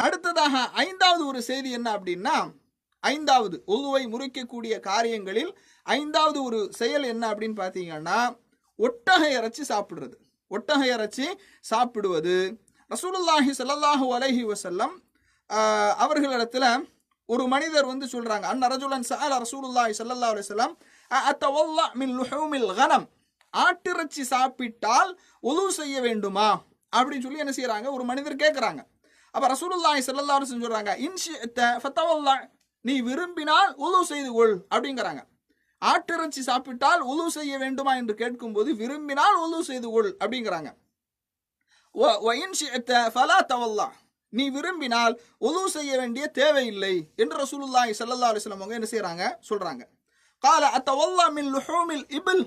அடுத்ததாக ஐந்தாவது ஒரு செய்தி என்ன அப்படின்னா ஐந்தாவது உதுவை முறிக்கக்கூடிய காரியங்களில் ஐந்தாவது ஒரு செயல் என்ன அப்படின்னு பார்த்தீங்கன்னா ஒட்டகை இறைச்சி சாப்பிடுறது. ஒட்டகை இறைச்சி சாப்பிடுவது. ரசூலுல்லாஹி ஸல்லல்லாஹு அலஹி வசல்லம் அவர்களிடத்தில் அவர்களிடத்துல ஒரு மனிதர் வந்து சொல்கிறாங்க அன் ரஜுலன் சஅல ரசூலுல்லாஹி ஸல்லல்லாஹு அலைஹி அத்தவல்லா மின் லுஹூமில் கனம் ஆட்டிறைச்சி சாப்பிட்டால் உதவு செய்ய வேண்டுமா? அப்படின்னு சொல்லி என்ன செய்கிறாங்க ஒரு மனிதர் கேட்குறாங்க அப்போ ரசூலுல்லாஹி சல்லல்லாஹு அலைஹி வஸல்லம் சொல்றாங்க இன்ஷித்த ஃபத்தவல்லா நீ விரும்பினால் உழு செய்து கொள் அப்படிங்கிறாங்க. ஆட்டிறைச்சி சாப்பிட்டால் உழு செய்ய வேண்டுமா என்று கேட்கும்போது விரும்பினால் உது செய்து கொள் அப்படிங்கிறாங்க. வ- வ இன் ஷிஅத்த ஃபலா தவல்லா நீ விரும்பினால் உலு செய்ய வேண்டிய தேவையில்லை என்று ரசூலுல்லாஹி ஸல்லல்லாஹு அலைஹி அவங்க என்ன செய்றாங்க? சொல்றாங்க. கால அத்தவல்லா மின் லுஹூமில் இபில்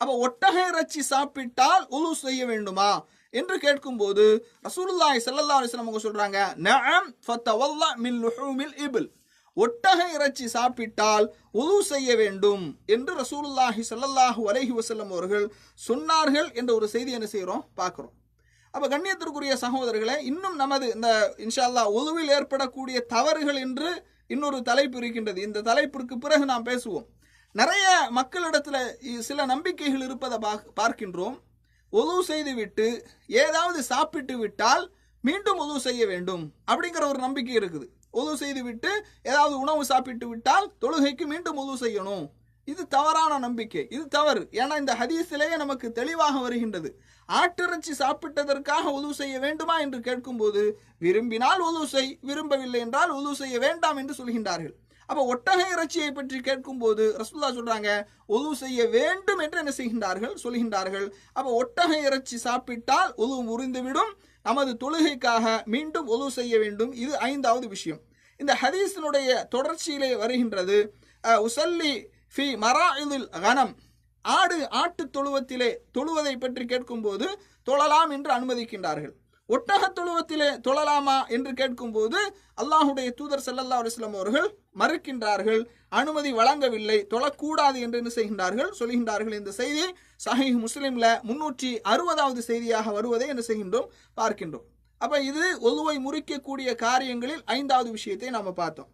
அப்போ ஒட்டகை இறைச்சி சாப்பிட்டால் உலு செய்ய வேண்டுமா? என்று கேட்கும்போது ரசூலுல்லாஹி ஸல்லல்லாஹு அலைஹி வஸல்லம் அவங்க சொல்றாங்க நஅம் ஃபத்தவல்லா மின் லுஹூமில் இபில். ஒட்டகை இறைச்சி சாப்பிட்டால் உது செய்ய வேண்டும் என்று ரசூலுல்லாஹி ஸல்லல்லாஹு அலைஹி வஸல்லம் அவர்கள் சொன்னார்கள் என்ற ஒரு செய்தி என்ன செய்றோம்? பார்க்கிறோம். அப்ப கண்ணியத்திற்குரிய சகோதரர்களே இன்னும் நமது இந்த இன்ஷா அல்லாஹ் உதுவில் ஏற்படக்கூடிய தவறுகள் என்று இன்னொரு தலைப்பு இருக்கின்றது. இந்த தலைப்பிற்கு பிறகு நாம் பேசுவோம். நிறைய மக்களிடத்தில் சில நம்பிக்கைகள் இருப்பதை பார்க்கின்றோம். உதவு செய்துவிட்டு ஏதாவது சாப்பிட்டு விட்டால் மீண்டும் உதவு செய்ய வேண்டும் அப்படிங்கிற ஒரு நம்பிக்கை இருக்குது. உதவு செய்து விட்டு ஏதாவது உணவு சாப்பிட்டு விட்டால் தொழுகைக்கு மீண்டும் உதவு செய்யணும். இது தவறான நம்பிக்கை. இது தவறு. ஏன்னா இந்த ஹதீஸிலேயே நமக்கு தெளிவாக வருகின்றது. ஆட்டிறைச்சி சாப்பிட்டதற்காக உதவு செய்ய வேண்டுமா என்று கேட்கும்போது விரும்பினால் உதவு செய் விரும்பவில்லை என்றால் உதவு செய்ய வேண்டாம் என்று சொல்கின்றார்கள். அப்போ ஒட்டகை இறைச்சியை பற்றி கேட்கும்போது ரசூல்லா சொல்கிறாங்க உதவு செய்ய வேண்டும் என்று என்ன செய்கின்றார்கள்? சொல்கின்றார்கள். அப்போ ஒட்டகை இறைச்சி சாப்பிட்டால் உதவு முறிந்துவிடும். நமது தொழுகைக்காக மீண்டும் உதவு செய்ய வேண்டும். இது ஐந்தாவது விஷயம். இந்த ஹதீஸினுடைய தொடர்ச்சியிலே வருகின்றது உசல்லி ஃபி மராஇதில் கனம். ஆடு ஆட்டு தொழுவத்திலே தொழுவதை பற்றி கேட்கும்போது தொழலாம் என்று அனுமதிக்கின்றார்கள். ஒட்டக தொழுவத்திலே தொழலாமா என்று கேட்கும்போது அல்லாஹுடைய தூதர் செல்லல்லா அலுவலம் அவர்கள் மறுக்கின்றார்கள். அனுமதி வழங்கவில்லை. தொழக்கூடாது என்று என்ன செய்கின்றார்கள்? சொல்கின்றார்கள் இந்த செய்தி சஹி முஸ்லீம்ல முன்னூற்றி அறுபதாவது செய்தியாக வருவதை என்ன செய்கின்றோம்? பார்க்கின்றோம். அப்ப இது ஒதுவை முறிக்கக்கூடிய காரியங்களில் ஐந்தாவது விஷயத்தை நாம பார்த்தோம்.